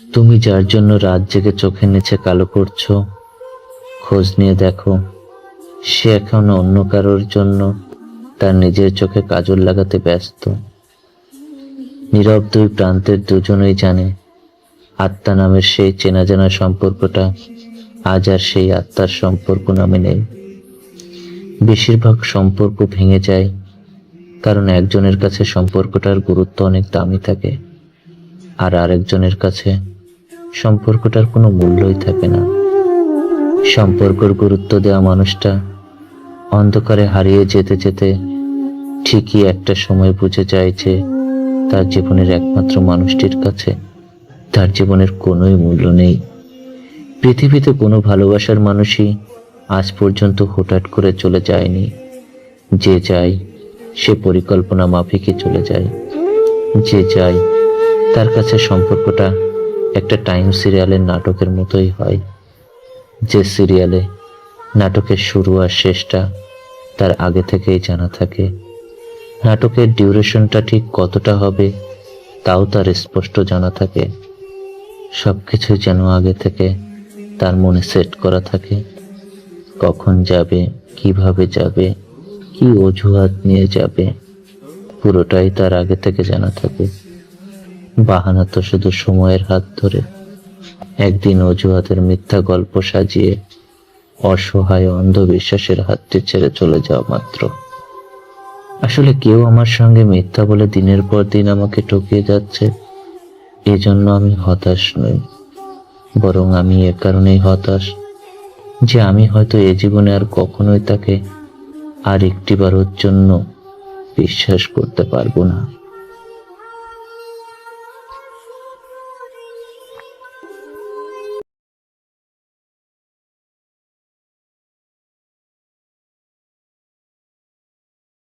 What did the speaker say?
তুমি যার জন্য রাত জেগে চোখের নিচে কালো করছ, খোঁজ নিয়ে দেখো, সে এখন অন্য কারোর জন্য তার নিজের চোখে কাজল লাগাতে ব্যস্ত। নীরব দুই প্রান্তের দুজনেই জানে, আত্মা নামের সেই চেনা জানা সম্পর্কটা আজ আর সেই আত্মার সম্পর্ক নামে নেই। বেশিরভাগ সম্পর্ক ভেঙে যায়, কারণ একজনের কাছে সম্পর্কটার গুরুত্ব অনেক দামি থাকে। আর আরেকজনের কাছে সম্পর্কটার কোনো মূল্যই থাকে না। সম্পর্কর গুরুত্ব দেওয়া মানুষটা অন্ধকারে হারিয়ে যেতে যেতে ঠিকই একটা সময় বুঝে যায় যে তার জীবনের একমাত্র মানুষটির কাছে তার জীবনের কোনোই মূল্য নেই। পৃথিবীতে কোনো ভালোবাসার মানুষই আজ পর্যন্ত হুটহাট করে চলে যায়নি। যে যায়, সে পরিকল্পনা মাফিকই চলে যায়। যে যায় তার কাছে সম্পর্কটা একটা টাইম সিরিয়ালের নাটকের মতোই হয়। যে সিরিয়ালে নাটকের শুরু আর শেষটা তার আগে থেকেই জানা থাকে। নাটকের ডিউরেশনটা ঠিক কতটা হবে তাও তার স্পষ্ট জানা থাকে। সবকিছু যেন আগে থেকে তার মনে সেট করা থাকে। কখন যাবে, কীভাবে যাবে, কি অজুহাত নিয়ে যাবে, পুরোটাই তার আগে থেকে জানা থাকে। বাহানা তো শুধু সময়ের হাত ধরে একদিন অজুহাতের মিথ্যা গল্প সাজিয়ে অসহায় অন্ধবিশ্বাসের হাতটি ছেড়ে চলে যাওয়া মাত্র। আসলে কেউ আমার সঙ্গে মিথ্যা বলে দিনের পর দিন আমাকে ঠকিয়ে যাচ্ছে, এজন্য আমি হতাশ নই। বরং আমি এ কারণেই হতাশ যে আমি হয়তো এ জীবনে আর কখনোই তাকে আর একটিবারের জন্য বিশ্বাস করতে পারব না।